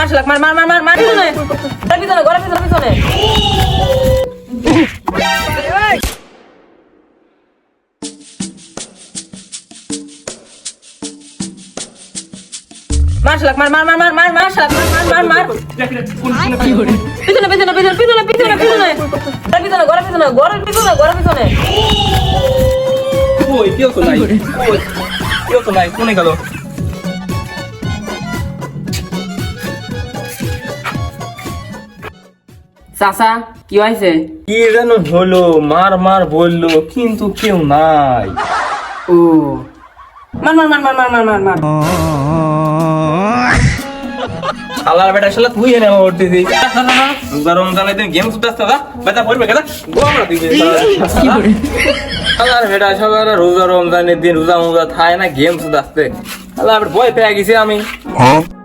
মার শালাক মার মার মার মার মার পিছনে। তার পিছনে, ঘরের পিছনে পিছনে। মার শালাক মার মার মার পিছনে পিছনে পিছনে পিছনে পিছনে পিছনে তার পিছনে, ঘরের পিছনে ঘরের পিছনে ঘরের পিছনে। কোনে গেল? চাচা কি হয়েছে কি যেন হলো মার মার বলল কিন্তু কেউ নাই। ও। মার মার মার মার মার মার মার মার। শালার বেটা শালা তুই এনে আমার উঠতে দিই রোজা রমজানের দিন গেম আসতে বেটা পড়বে কেদা গোমরা দিবে শালার বেটা শালার রোজা রমজানের দিন রোজা মোজা থায় না গেম শালার বেটা ভয় পেয়ে গেছি আমি। ধরতে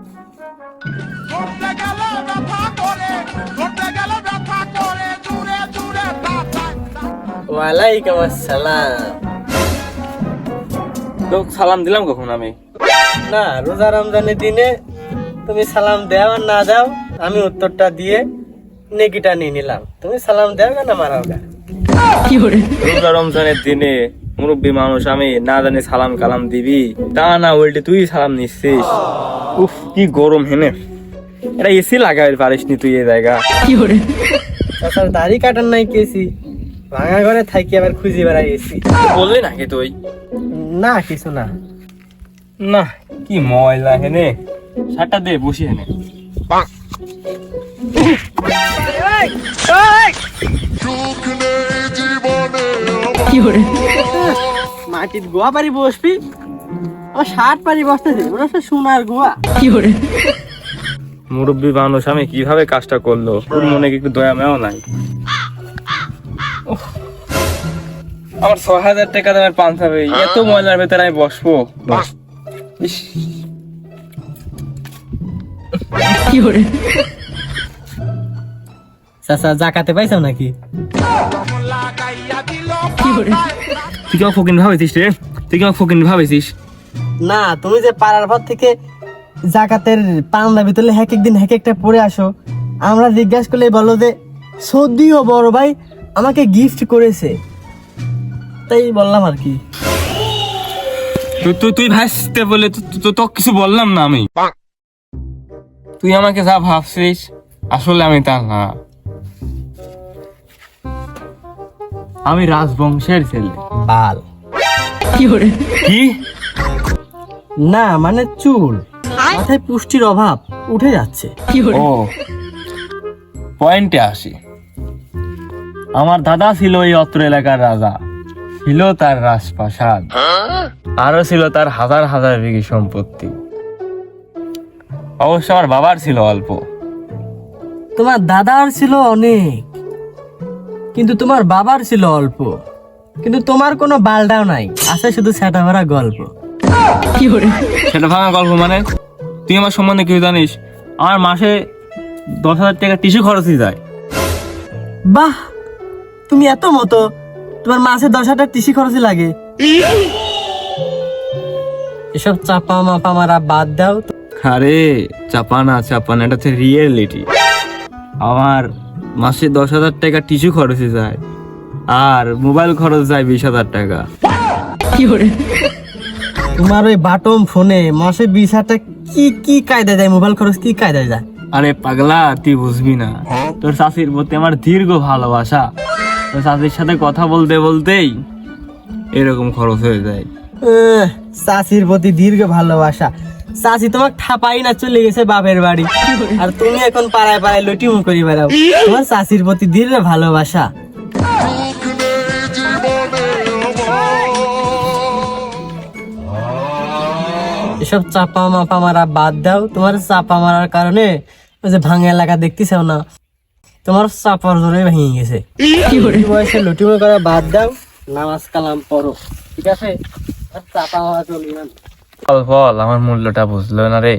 ওয়ালাইকুম আসসালাম। তো সালাম দিলাম কখন আমি? না রোজা রমজানের দিনে তুমি সালাম দাও আর না দাও আমি উত্তরটা দিয়ে নেকিটা নিয়ে নিলাম। তুমি সালাম দাও না মারাও গা রোজা রমজানের দিনে মুরব্বী মানুষ আমি না জানি সালাম কালাম দিবি তা না উল্টে তুই সালাম নিচ্ছিস। উফ কি গরম হেনে। এটা এসি লাগাই পারিস নি তুই এই জায়গা। তাছাড়া দাড়ি কাটার নাই কেছি ভাঙা ঘরে থাকি আবার খুঁজে বেড়াই গেছি বললি নাকি তুই? না কিছু না। না কি ময়লা হেনে। সারটা দে বসি হেনে মাটির গোয়া পারি বসবি? ও ষাট পারি বসতেছে ওরা সব সোনার গোয়া কি করে মুরব্বী মানুষ আমি কীভাবে কাজটা করল? ওর মনে কি একটু দয়া মেও নাই? আমার ছ হাজার টাকা দামের পাঞ্জাবি এত ময়লার ভেতরে আমি বসবো। চাচা জাকাতে পাইছো নাকি? তুই কেমন ফকিন ভাবেছিস রে? তুই কেমন ফকিন ভাবেছিস না তুমি যে পাড়ার পর থেকে জাকাতের পান্ডাবি তুলে এক একদিন এক একটা পরে আসো আমরা জিজ্ঞাসা করলে বলো যে সৌদিও বড় ভাই আমাকে গিফট করেছে। তাই বললাম আর কি। তুই তুই তুই ভাসতে বলে তো- তো তো কিছু বললাম না আমি। তুই আমাকে যা ভাবছিস আসলে আমি তা না। আমি রাজবংশের ছেলে। বাল। কি না মানে চুল। মাথায় পুষ্টির অভাব উঠে যাচ্ছে। কি ও পয়েন্টে আসি। আমার দাদা ছিল এই অত্র এলাকার রাজা। ছিল তার রাজপ্রাসাদ। আরও ছিল তার হাজার হাজার বিঘি সম্পত্তি। অবশ্য আমার বাবার ছিল অল্প। তোমার দাদার ছিল অনেক। কিন্তু তোমার বাবার ছিল অল্প। কিন্তু তোমার কোনো বালটাও নাই। আছে শুধু সেটা ভরা গল্প। সেটা ভাঙা গল্প মানে? তুই আমার সম্বন্ধে কিছু জানিস? আমার মাসে দশ হাজার টাকা টিস্যু খরচই যায়। বাহ! তুমি এত মতো তোমার মাসে দশ হাজার টিসি খরচই লাগে। এসব চাপা মাপা মারা বাদ দাও আরে চাপানা চাপানা এটা হচ্ছে রিয়েলিটি আমার মাসে দশ হাজার টাকা টিস্যু খরচে যায় আর মোবাইল খরচ যায় বিশ হাজার টাকা। তোমার ওই বাটম ফোনে মাসে বিশ হাজার টাকা কি কি কায়দায় যায় মোবাইল খরচ কি কায়দায় যায় আরে পাগলা তুই বুঝবি না। তোর চাষির প্রতি আমার দীর্ঘ ভালোবাসা। চাষির সাথে কথা বলতে বলতেই এরকম খরচ হয়ে যায়। চাচির প্রতি দীর্ঘ ভালোবাসা। চাচি তোমার ঠাপাই না, চলে গেছে বাপের বাড়ি। আর তুমি এখন পাড়ায় পাড়ায় লুটি মুখ করি বেড়াও। তোমার চাচির প্রতি দীর্ঘ ভালোবাসা। এসব চাপা মাপা মারা বাদ দাও। তোমার চাপা মারার কারণে ওই যে ভাঙা এলাকা দেখতেছেও না। তোমার চাপার জোরে ভেঙে গেছে। বয়সে লুটিমো করা বাদ দাও নামাজ কালাম পড়ো ঠিক আছে? আর চাপা হওয়া চলবে না ফল ফল আমার মূল্যটা বুঝলো না রে